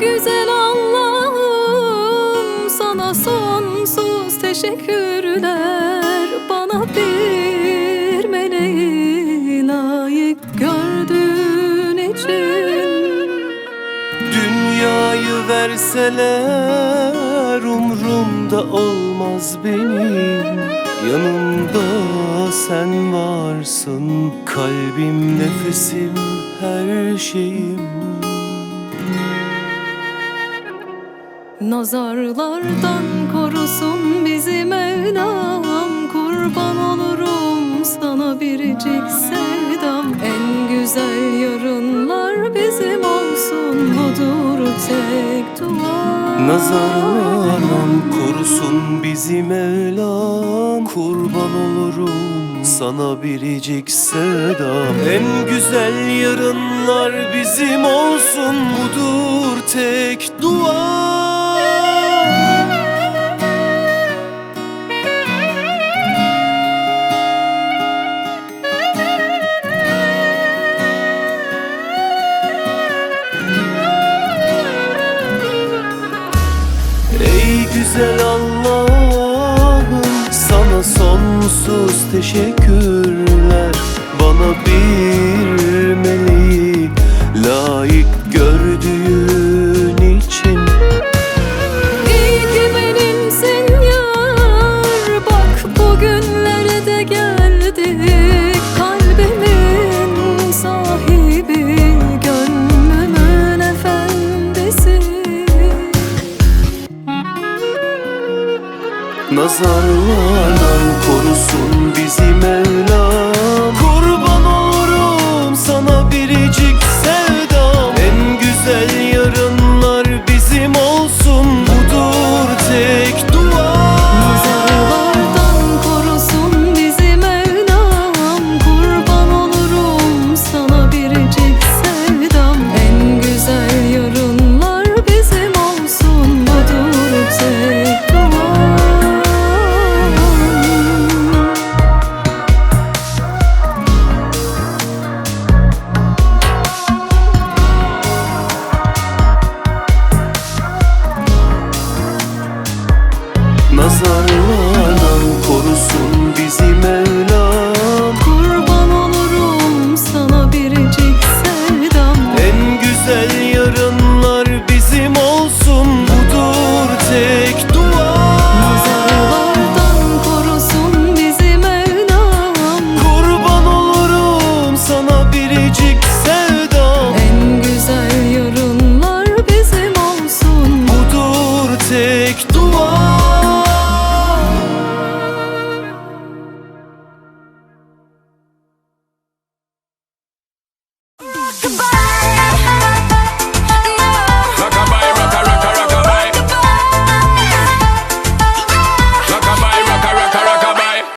Güzel Allah'ım. Sana sonsuz teşekkürler. Bana bir meleği layık gördüğün için. Dünyayı verseler umrumda olmaz benim. Yanımda sen varsın Kalbim, nefesim, her şeyim Nazarlardan korusun bizi Mevlam. Kurban olurum sana biricik sevdam. En güzel yarınlar bizim olsun. Budur tek dua. Nazarlardan korusun bizi Mevlam. Kurban olurum sana biricik sevdam. En güzel yarınlar bizim olsun. Budur tek dua güzel Allah'ım. Sana sonsuz teşekkürler. Bana bir Nazarlardan korusun bizi Mevlam Nazarlardan to.